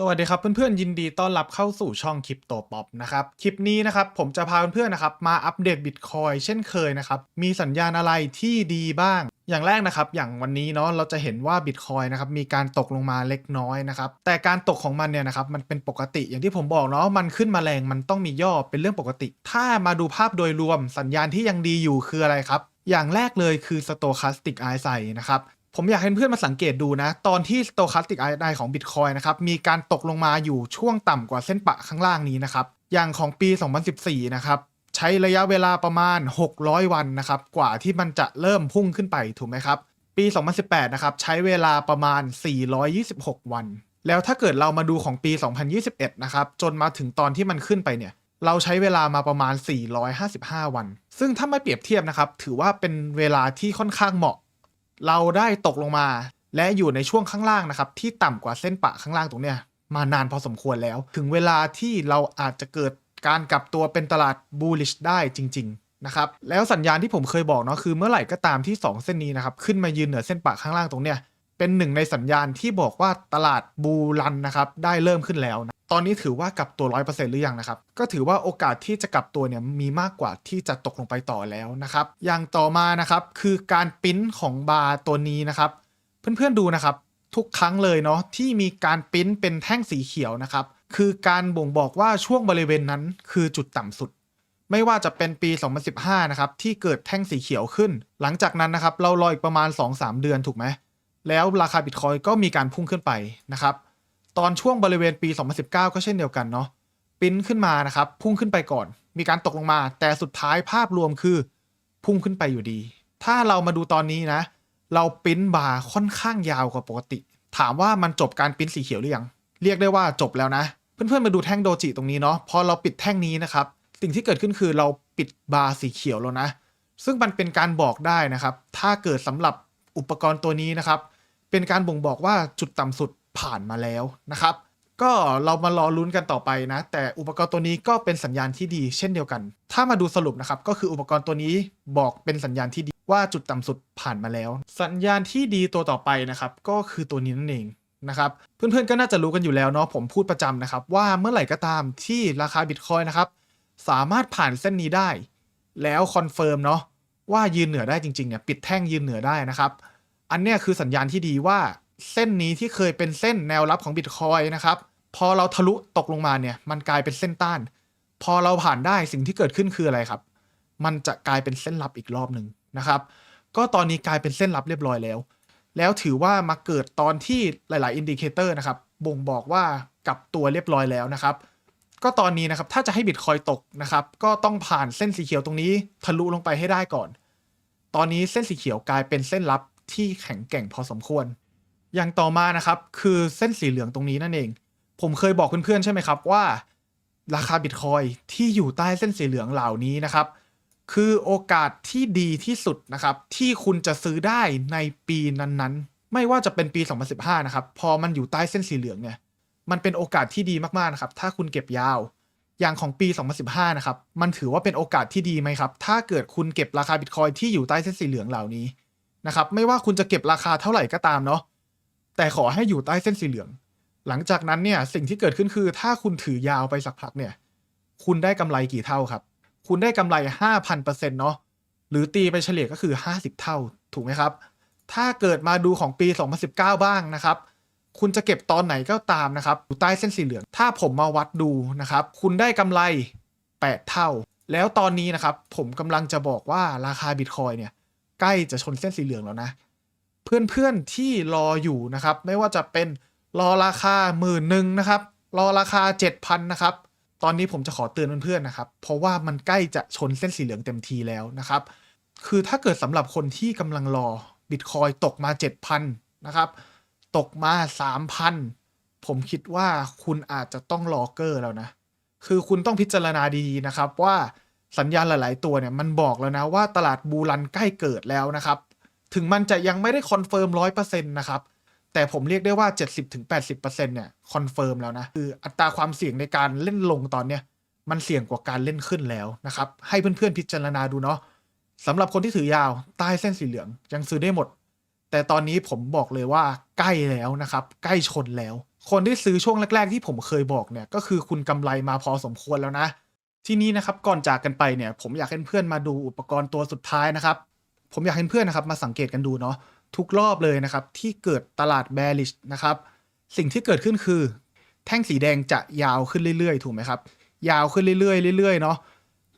สวัสดีครับเพื่อนๆยินดีต้อนรับเข้าสู่ช่องคริปโตป๊อปนะครับคลิปนี้นะครับผมจะพาเพื่อนๆนะครับมาอัปเดตบิตคอยเช่นเคยนะครับมีสัญญาณอะไรที่ดีบ้าง อย่างแรกนะครับอย่างวันนี้เนาะเราจะเห็นว่าบิตคอยนะครับมีการตกลงมาเล็กน้อยนะครับแต่การตกของมันเนี่ยนะครับมันเป็นปกติอย่างที่ผมบอกเนาะมันขึ้นมาแรงมันต้องมีย่อเป็นเรื่องปกติ ถ้ามาดูภาพโดยรวมสัญญาณที่ยังดีอยู่คืออะไรครับอย่างแรกเลยคือ Stochastic RSI นะครับ ผมอยากให้เพื่อนมาสังเกตดูนะ ตอนที่ Stochastic RSI ของ Bitcoin นะครับ มีการตกลงมาอยู่ช่วงต่ำกว่าเส้นปะข้างล่างนี้นะครับ อย่างของปี 2014 นะครับ ใช้ระยะเวลาประมาณ 600 วันนะครับ กว่าที่มันจะเริ่มพุ่งขึ้นไปถูกไหมครับ ปี 2018 นะครับ ใช้เวลาประมาณ 426 วัน แล้วถ้าเกิดเรามาดูของปี 2021 นะครับ จนมาถึงตอนที่มันขึ้นไปเนี่ยเราใช้เวลามาประมาณ 455 วัน ซึ่งถ้าไม่เปรียบเทียบนะครับ ถือว่าเป็นเวลาที่ค่อนข้างเหมาะ เราได้ตกลงมา และอยู่ในช่วงข้างล่างนะครับ ที่ต่ำกว่าเส้นปะข้างล่างตรงเนี้ยมานานพอสมควรแล้ว ถึงเวลาที่เราอาจจะเกิดการกลับตัวเป็นตลาด bullish ได้จริง ๆ นะครับ แล้วสัญญาณที่ผมเคยบอกเนาะคือเมื่อไหร่ก็ตามที่ 2 เส้นนี้นะครับ ขึ้นมายืนเหนือเส้นปะข้างล่างตรงเนี้ยเป็นหนึ่งในสัญญาณที่บอกว่าตลาดบูรันนะครับ ได้เริ่มขึ้นแล้วนะ ตอนนี้ถือว่ากลับตัว 100%หรือยังนะครับ ก็ถือว่าโอกาสที่จะกลับตัวเนี่ยมีมากกว่าที่จะตกลงไปต่อแล้วนะครับ อย่างต่อมานะครับคือการปริ้นของบาร์ตัวนี้นะครับ เพื่อนๆดูนะครับ ทุกครั้งเลยเนาะที่มีการปริ้นเป็นแท่งสีเขียวนะครับ คือการบ่งบอกว่าช่วงบริเวณนั้นคือจุดต่ำสุด ไม่ว่าจะเป็นปี 2015 นะครับที่เกิดแท่งสีเขียวขึ้น หลังจากนั้นนะครับเรารออีกประมาณ 2-3 เดือนถูกไหมแล้วราคาบิตคอยก็มีการพุ่งขึ้นไปนะครับ ตอนช่วงบริเวณปี 2019 ก็เช่นเดียวกันเนาะปิ้นขึ้นมานะครับ พุ่งขึ้นไปก่อน มีการตกลงมา แต่สุดท้ายภาพรวมคือ พุ่งขึ้นไปอยู่ดี ถ้าเรามาดูตอนนี้นะ เราปิ้นบาร์ค่อนข้างยาวกว่าปกติ ถามว่ามันจบการปิ้นสีเขียวหรือยังเรียกได้ว่าจบแล้วนะ เพื่อนๆมาดูแท่งโดจิตรงนี้เนาะพอเราปิดแท่งนี้นะครับ สิ่งที่เกิดขึ้นคือเราปิดบาร์สีเขียวแล้วนะ ซึ่งมันเป็นการบอกได้นะครับ ถ้าเกิดสำหรับอุปกรณ์ตัวนี้นะครับ เป็นการบ่งบอกว่าจุดต่ำสุด ผ่านมาแล้วนะครับ ก็เรามารอลุ้นกันต่อไปนะ แต่อุปกรณ์ตัวนี้ก็เป็นสัญญาณที่ดีเช่นเดียวกัน ถ้ามาดูสรุปนะครับ ก็คืออุปกรณ์ตัวนี้บอกเป็นสัญญาณที่ดีว่าจุดต่ำสุดผ่านมาแล้ว สัญญาณที่ดีตัวต่อไปนะครับ ก็คือตัวนี้นั่นเองนะครับเพื่อนๆก็น่าจะรู้กันอยู่แล้วเนาะผมพูดประจำนะครับ ว่าเมื่อไหร่ก็ตามที่ราคาบิตคอยนะครับ สามารถผ่านเส้นนี้ได้ แล้วคอนเฟิร์มเนาะว่ายืนเหนือได้จริงๆเนี่ยปิดแท่งยืนเหนือได้นะครับ อันเนี้ยคือสัญญาณที่ดีว่า เส้นนี้ที่เคยเป็นเส้นแนวรับของบิตคอยนะครับ พอเราทะลุตกลงมาเนี่ย มันกลายเป็นเส้นต้าน พอเราผ่านได้สิ่งที่เกิดขึ้นคืออะไรครับ มันจะกลายเป็นเส้นรับอีกรอบหนึ่งนะครับ ก็ตอนนี้กลายเป็นเส้นรับเรียบร้อยแล้ว แล้วถือว่ามาเกิดตอนที่หลาย ๆ อินดิเคเตอร์นะครับ บ่งบอกว่ากลับตัวเรียบร้อยแล้วนะครับ ก็ตอนนี้นะครับ ถ้าจะให้บิตคอยตกนะครับ ก็ต้องผ่านเส้นสีเขียวตรงนี้ ทะลุลงไปให้ได้ก่อน ตอนนี้เส้นสีเขียวกลายเป็นเส้นรับที่แข็งแกร่งพอสมควร อย่างต่อมานะครับคือเส้นสีเหลืองตรงนี้นั่นเอง ผมเคยบอกเพื่อนๆใช่ไหมครับว่า ราคาบิตคอยที่อยู่ใต้เส้นสีเหลืองเหล่านี้นะครับ คือโอกาสที่ดีที่สุดนะครับ ที่คุณจะซื้อได้ในปีนั้นๆ ไม่ว่าจะเป็นปี 2015 นะครับ พอมันอยู่ใต้เส้นสีเหลืองเนี่ยมันเป็นโอกาสที่ดีมากๆนะครับ ถ้าคุณเก็บยาว อย่างของปี 2015 นะครับ มันถือว่าเป็นโอกาสที่ดีไหมครับ ถ้าเกิดคุณเก็บราคาบิตคอยที่อยู่ใต้เส้นสีเหลืองเหล่านี้นะครับ ไม่ว่าคุณจะเก็บราคาเท่าไหร่ก็ตามเนาะ แต่ขอให้อยู่ใต้เส้นสีเหลือง หลังจากนั้นเนี่ยสิ่งที่เกิดขึ้นคือ ถ้าคุณถือยาวไปสักพักเนี่ย คุณได้กำไรกี่เท่าครับ คุณได้กำไร 5,000%เนาะหรือตีไปเฉลี่ยก็คือ 50 เท่า ถูกไหมครับ ถ้าเกิดมาดูของปี 2019 บ้างนะครับ คุณจะเก็บตอนไหนก็ตามนะครับอยู่ใต้เส้นสีเหลือง ถ้าผมมาวัดดูนะครับ คุณได้กำไร 8 เท่า แล้วตอนนี้นะครับ ผมกำลังจะบอกว่าราคาบิตคอยเนี่ยใกล้จะชนเส้นสีเหลืองแล้วนะ เพื่อนๆที่รออยู่นะครับ ไม่ว่าจะเป็นรอราคาหมื่นหนึ่งนะครับ รอราคา 7,000นะครับ ตอนนี้ผมจะขอเตือนเพื่อนๆนะครับ เพราะว่ามันใกล้จะชนเส้นสีเหลืองเต็มทีแล้วนะครับ คือถ้าเกิดสำหรับคนที่กำลังรอบิตคอยตกมา 7,000นะครับ ตกมา 3,000 ผมคิดว่าคุณอาจจะต้องรอเกอร์แล้วนะ คือคุณต้องพิจารณาดีๆนะครับว่าสัญญาณหลาย ๆ ตัวเนี่ยมันบอกแล้วนะว่าตลาดบูรันใกล้เกิดแล้วนะครับ ถึงมันจะยังไม่ได้คอนเฟิร์มร้อยเปอร์เซ็นต์นะครับ แต่ผมเรียกได้ว่า 70-80%เนี่ยคอนเฟิร์มแล้วนะ คืออัตราความเสี่ยงในการเล่นลงตอนเนี้ยมันเสี่ยงกว่าการเล่นขึ้นแล้วนะครับ ให้เพื่อนๆพิจารณาดูเนาะสำหรับคนที่ถือยาวใต้เส้นสีเหลืองยังซื้อได้หมด แต่ตอนนี้ผมบอกเลยว่าใกล้แล้วนะครับ ใกล้ชนแล้ว คนที่ซื้อช่วงแรก ๆ ที่ผมเคยบอกเนี่ยก็คือคุณกำไรมาพอสมควรแล้วนะ ที่นี้นะครับก่อนจากกันไปเนี่ย ผมอยากให้เพื่อนมาดูอุปกรณ์ตัวสุดท้ายนะครับ ผมอยากให้เพื่อนนะครับมาสังเกตกันดูเนาะทุกรอบเลยนะครับ ที่เกิดตลาด bearish นะครับ สิ่งที่เกิดขึ้นคือ แท่งสีแดงจะยาวขึ้นเรื่อยๆ ถูกไหมครับ ยาวขึ้นเรื่อยๆเรื่อยๆเนาะ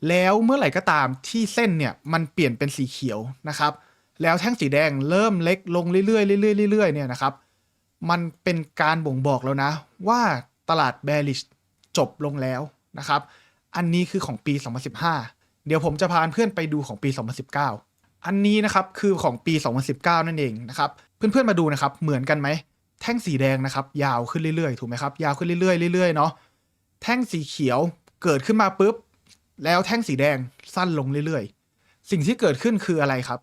แล้วเมื่อไหร่ก็ตามที่เส้นเนี่ยมันเปลี่ยนเป็นสีเขียวนะครับ แล้วแท่งสีแดงเริ่มเล็กลงเรื่อยๆเรื่อยๆเรื่อยๆเนี่ยนะครับ มันเป็นการบ่งบอกแล้วนะ ว่าตลาด bearish จบลงแล้วนะครับ อันนี้คือของปี 2015 เดี๋ยวผมจะพาเพื่อนไปดูของปี 2019 อันนี้นะครับคือของปี 2019 นั่นเองนะครับเพื่อนๆมาดูนะครับเหมือนกันไหมแท่งสีแดงนะครับ ยาวขึ้นเรื่อยๆ ถูกไหมครับยาวขึ้นเรื่อยๆเรื่อยๆเนาะแท่งสีเขียวเกิดขึ้นมาปุ๊บ แล้วแท่งสีแดงสั้นลงเรื่อยๆ สิ่งที่เกิดขึ้นคืออะไรครับ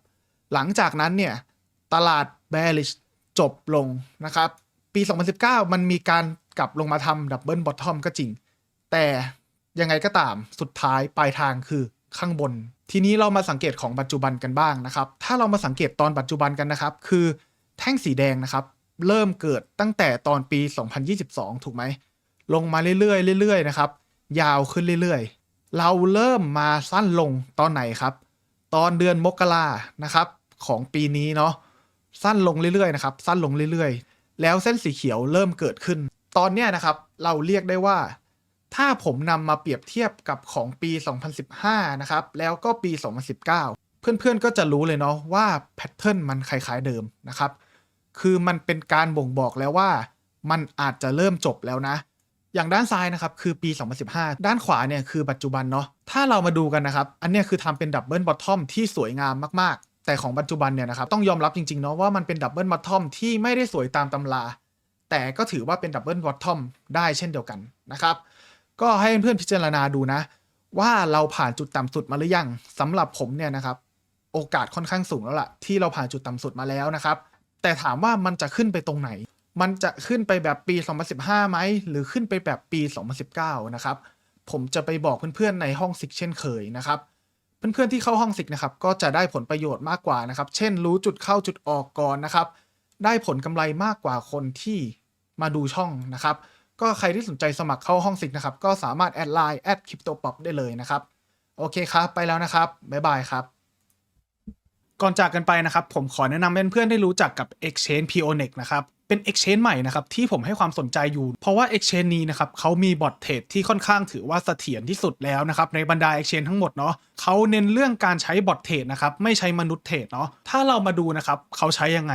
หลังจากนั้นเนี่ย ตลาด bearish จบลงนะครับ ปี 2019 มันมีการกลับลงมาทำดับเบิลบอททอมก็จริง แต่ยังไงก็ตามสุดท้ายปลายทางคือข้างบน ทีนี้เรามาสังเกตของปัจจุบันกันบ้างนะครับ ถ้าเรามาสังเกตตอนปัจจุบันกันนะครับ คือแท่งสีแดงนะครับ เริ่มเกิดตั้งแต่ตอนปี 2022 ถูกไหม ลงมาเรื่อยๆเรื่อยๆนะครับ ยาวขึ้นเรื่อยๆ เราเริ่มมาสั้นลงตอนไหนครับ ตอนเดือนมกรานะครับ ของปีนี้เนาะ สั้นลงเรื่อยๆนะครับ สั้นลงเรื่อยๆ แล้วเส้นสีเขียวเริ่มเกิดขึ้น ตอนเนี้ยนะครับ เราเรียกได้ว่า ถ้าผมนำมาเปรียบเทียบกับของปี 2015 นะครับ แล้วก็ปี 2019 เพื่อนๆ ก็จะรู้เลยเนาะว่าแพทเทิร์นมันคล้ายๆเดิมนะครับ คือมันเป็นการบ่งบอกแล้วว่ามันอาจจะเริ่มจบแล้วนะ อย่างด้านซ้ายนะครับคือปี 2015 ด้านขวาเนี่ยคือปัจจุบันเนาะ ถ้าเรามาดูกันนะครับ อันเนี้ยคือทำเป็นดับเบิลบอททอมที่สวยงามมากๆ แต่ของปัจจุบันเนี่ยนะครับต้องยอมรับจริงๆเนาะว่ามันเป็นดับเบิลบอททอมที่ไม่ได้สวยตามตำรา แต่ก็ถือว่าเป็นดับเบิลบอททอมได้เช่นเดียวกันนะครับ ก็ให้เพื่อนพิจารณาดูนะ ว่าเราผ่านจุดต่ำสุดมาหรือยังสำหรับผมเนี่ยนะครับ โอกาสค่อนข้างสูงแล้วล่ะ ที่เราผ่านจุดต่ำสุดมาแล้วนะครับ แต่ถามว่ามันจะขึ้นไปตรงไหน มันจะขึ้นไปแบบปี 2015ไหมหรือขึ้นไปแบบปี 2019 นะครับ ผมจะไปบอกเพื่อนๆในห้องซิกเช่นเคยนะครับเพื่อนๆที่เข้าห้องซิกนะครับก็จะได้ผลประโยชน์มากกว่านะครับ เช่น รู้จุดเข้าจุดออกก่อนนะครับ ได้ผลกำไรมากกว่าคนที่มาดูช่องนะครับ ก็ใครที่สนใจสมัครเข้าห้องซิกนะครับ ก็สามารถแอดไลน์แอดคริปโตป๊อปได้เลยนะครับ โอเคครับ ไปแล้วนะครับ บ๊ายบายครับ ก่อนจากกันไปนะครับ ผมขอแนะนำเพื่อนๆได้รู้จักกับ Exchange Pionex นะครับเป็น Exchange ใหม่นะครับที่ผมให้ความสนใจอยู่ เพราะว่า Exchange นี้นะครับเขามีบอทเทรดที่ค่อนข้างถือว่าเสถียรที่สุดแล้วนะครับในบรรดา Exchange ทั้งหมดเนาะเขาเน้นเรื่องการใช้บอทเทรดนะครับไม่ใช้มนุษย์เทรดเนาะถ้าเรามาดูนะครับเขาใช้ยังไง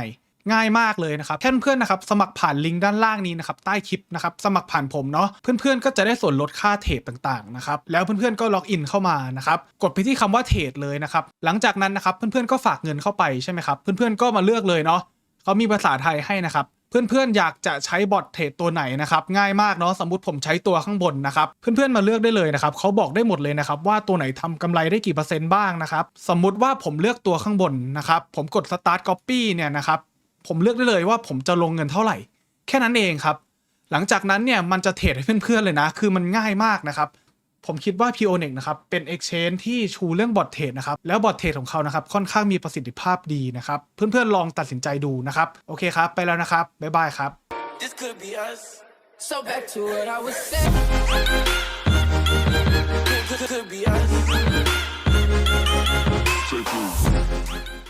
ง่ายมากเลยนะครับแค่เพื่อนๆนะครับสมัครผ่านลิงก์ด้านล่างนี้นะครับใต้คลิปนะครับสมัครผ่านผมเนาะเพื่อนๆก็จะได้ส่วนลดค่าเทรดต่างๆนะครับแล้วเพื่อนๆก็ล็อกอินเข้ามานะครับกดไปที่คำว่าเทรดเลยนะครับหลังจากนั้นนะครับเพื่อนๆก็ฝากเงินเข้าไปใช่ไหมครับเพื่อนๆก็มาเลือกเลยเนาะเขามีภาษาไทยให้นะครับเพื่อนๆอยากจะใช้บอทเทรดตัวไหนนะครับง่ายมากเนาะสมมติผมใช้ตัวข้างบนนะครับเพื่อนๆมาเลือกได้เลยนะครับเขาบอกได้หมดเลยนะครับว่าตัวไหนทำกำไรได้กี่เปอร์เซ็นต์บ้างนะครับสมมุติว่าผมเลือกตัวข้างบนนะครับผมกด start copy เนี่ยนะครับ ผมเลือกได้เลยว่าผมจะลงเงินเท่าไหร่ แค่นั้นเองครับ หลังจากนั้นเนี่ยมันจะเทรดให้เพื่อนๆเลยนะ คือมันง่ายมากนะครับ ผมคิดว่า p o n e x นะครับเป็น Exchange ที่ชูเรื่องบอทเทรดนะครับแล้วบอทเทรดของเขานะครับค่อนข้างมีประสิทธิภาพดีนะครับ เพื่อนๆลองตัดสินใจดูนะครับ โอเคครับ ไปแล้วนะครับบ๊ายบายครับ This could be us. So back to what I was saying. Could, could, could be us. Take over.